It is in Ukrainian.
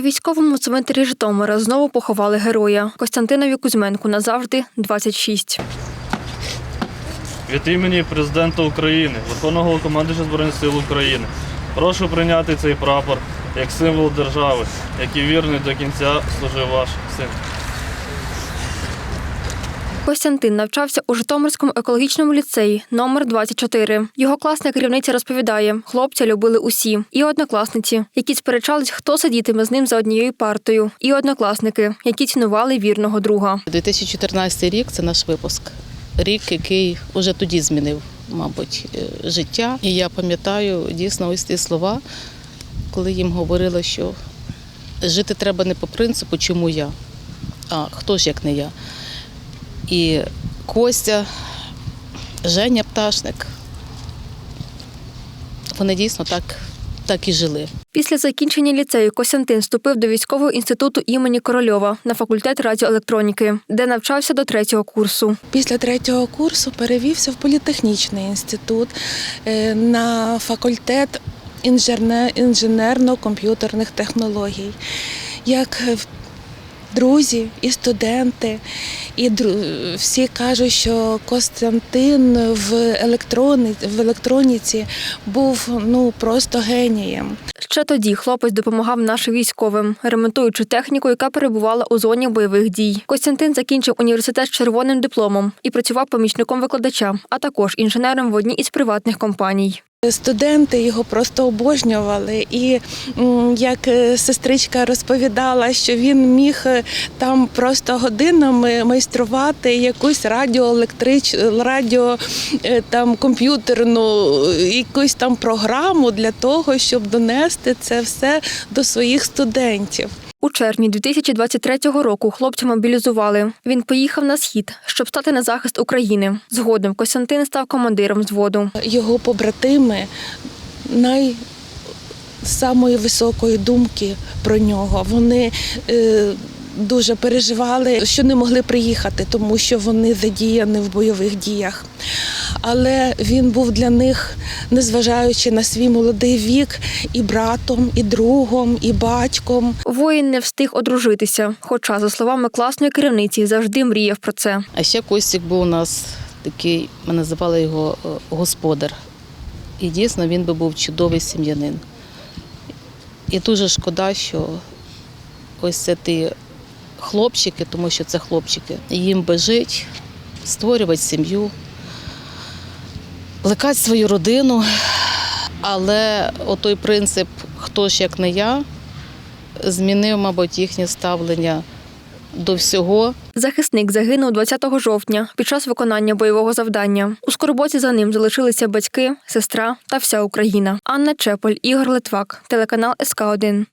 Військовому цвинтарі Житомира знову поховали героя Костянтинові Кузьменку назавжди 26. Від імені президента України, Верховного Головнокомандуюча Збройних сил України. Прошу прийняти цей прапор як символ держави, який вірний до кінця служив ваш син. Костянтин навчався у Житомирському екологічному ліцеї номер 24. Його класна керівниця розповідає, хлопця любили усі, і однокласниці, які сперечались, хто сидітиме з ним за однією партою, і однокласники, які цінували вірного друга. 2014 рік це наш випуск. Рік, який уже тоді змінив, мабуть, е, життя. І я пам'ятаю дійсно ось ті слова, коли їм говорили, що жити треба не по принципу, чому я, а хто ж як не я. І Костя, Женя Пташник. Вони дійсно так, так і жили. Після закінчення ліцею Костянтин вступив до військового інституту імені Корольова на факультет радіоелектроніки, де навчався до третього курсу. Після третього курсу перевівся в політехнічний інститут е, на факультет інженерно-комп'ютерних технологій. Як друзі і студенти, і всі кажуть, що Костянтин в електроні, в електроніці був ну просто генієм. Ще тоді хлопець допомагав нашим військовим, ремонтуючи техніку, яка перебувала у зоні бойових дій. Костянтин закінчив університет з червоним дипломом і працював помічником викладача, а також інженером в одній із приватних компаній. Студенти його просто обожнювали, і як е, сестричка розповідала, що він міг е, там просто годинами майструвати якусь радіоелектрич, радіо е, там комп'ютерну якусь там програму для того, щоб донести це все до своїх студентів. У червні 2023 року хлопця мобілізували. Він поїхав на схід, щоб стати на захист України. Згодом Костянтин став командиром взводу. Його побратими най самої високої думки про нього. Вони е, дуже переживали, що не могли приїхати, тому що вони задіяні в бойових діях. Але він був для них, незважаючи на свій молодий вік, і братом, і другом, і батьком. Воїн не встиг одружитися, хоча, за словами класної керівниці, завжди мріяв про це. А ще Костік був у нас такий, ми називали його е, господар. І дійсно він би був чудовий сім'янин. І дуже шкода, що ось це ті хлопчики, тому що це хлопчики, їм би жити, створювати сім'ю, плекати свою родину. Але отой принцип хто ж як не я змінив, мабуть, їхнє ставлення до всього. Захисник загинув 20 жовтня під час виконання бойового завдання. У скорботі за ним залишилися батьки, сестра та вся Україна. Анна Чеполь, Ігор Литвак, телеканал СК 1